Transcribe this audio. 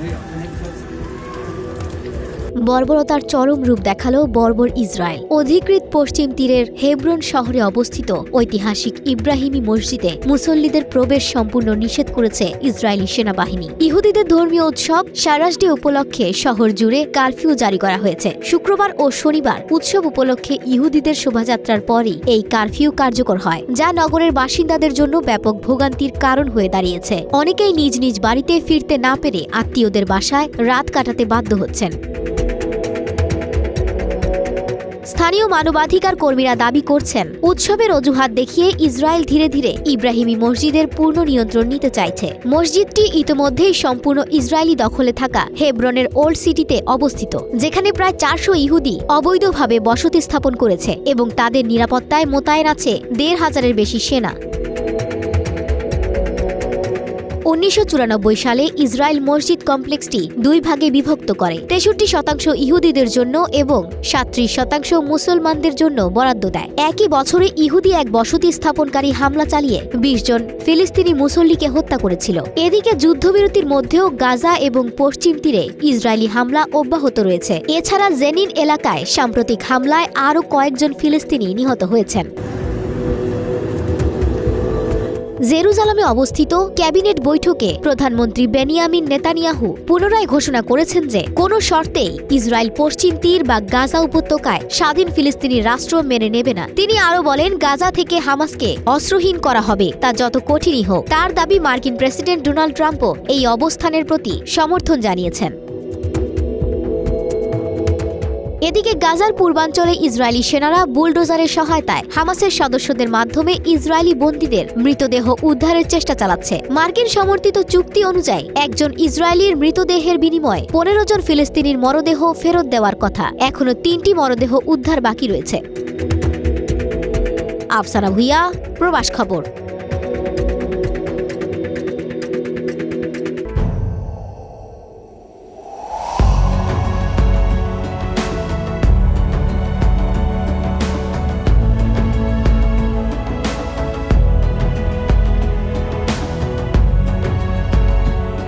没有 বর্বরতার চরম রূপ দেখাল বর্বর ইসরায়েল। অধিকৃত পশ্চিম তীরের হেব্রন শহরে অবস্থিত ঐতিহাসিক ইব্রাহিমী মসজিদে মুসল্লিদের প্রবেশ সম্পূর্ণ নিষেধ করেছে ইসরায়েলি সেনাবাহিনী। ইহুদিদের ধর্মীয় উৎসব সারাস ডে উপলক্ষে শহর জুড়ে কারফিউ জারি করা হয়েছে। শুক্রবার ও শনিবার উৎসব উপলক্ষে ইহুদিদের শোভাযাত্রার পরই এই কারফিউ কার্যকর হয়, যা নগরের বাসিন্দাদের জন্য ব্যাপক ভোগান্তির কারণ হয়ে দাঁড়িয়েছে। অনেকেই নিজ নিজ বাড়িতে ফিরতে না পেরে আত্মীয়দের বাসায় রাত কাটাতে বাধ্য হচ্ছেন। স্থানীয় মানবাধিকার কর্মীরা দাবি করছেন। উৎসবের অজুহাত দেখিয়ে ইসরায়েল ধীরে ধীরে ইব্রাহিমী মসজিদের পূর্ণ নিয়ন্ত্রণ নিতে চাইছে। মসজিদটি ইতোমধ্যেই সম্পূর্ণ ইসরায়েলি দখলে থাকা হেব্রনের ওল্ড সিটিতে অবস্থিত, যেখানে প্রায় চারশো ইহুদি অবৈধভাবে বসতি স্থাপন করেছে এবং তাদের নিরাপত্তায় মোতায়েন আছে দেড় হাজারের বেশি সেনা। উনিশশো চুরানব্বই সালে ইসরায়েল মসজিদ কমপ্লেক্সটি দুই ভাগে বিভক্ত করে। তেষট্টি শতাংশ ইহুদিদের জন্য এবং সাত্রিশ শতাংশ মুসলমানদের জন্য বরাদ্দ দেয়। একই বছরে ইহুদি এক বসতি স্থাপনকারী হামলা চালিয়ে বিশ জন ফিলিস্তিনি মুসল্লিকে হত্যা করেছিল। এদিকে যুদ্ধবিরতির মধ্যেও গাজা এবং পশ্চিম তীরে ইসরায়েলি হামলা অব্যাহত রয়েছে। এছাড়া জেনিন এলাকায় সাম্প্রতিক হামলায় আরও কয়েকজন ফিলিস্তিনি নিহত হয়েছেন। জেরুজালামে অবস্থিত ক্যাবিনেট বৈঠকে প্রধানমন্ত্রী বেনিয়ামিন নেতানিয়াহু পুনরায় ঘোষণা করেছেন যে, কোনো শর্তেই ইসরায়েল পশ্চিম তীর বা গাজা উপত্যকায় স্বাধীন ফিলিস্তিনি রাষ্ট্র মেনে নেবে না। তিনি আরও বলেন, গাজা থেকে হামাসকে অস্ত্রহীন করা হবে, তা যত কঠিনই হোক। তার দাবি মার্কিন প্রেসিডেন্ট ডোনাল্ড ট্রাম্পও এই অবস্থানের প্রতি সমর্থন জানিয়েছেন। এদিকে গাজার পূর্বাঞ্চলে ইসরায়েলি সেনারা বুলডোজারের সহায়তায় হামাসের সদস্যদের মাধ্যমে ইসরায়েলি বন্দীদের মৃতদেহ উদ্ধারের চেষ্টা চালাচ্ছে। মার্কিন সমর্থিত চুক্তি অনুযায়ী একজন ইসরায়েলির মৃতদেহের বিনিময়ে পনেরো জন ফিলিস্তিনির মরদেহ ফেরত দেওয়ার কথা। এখনও তিনটি মরদেহ উদ্ধার বাকি রয়েছে। আফসানা ভুইয়া, প্রবাস খবর।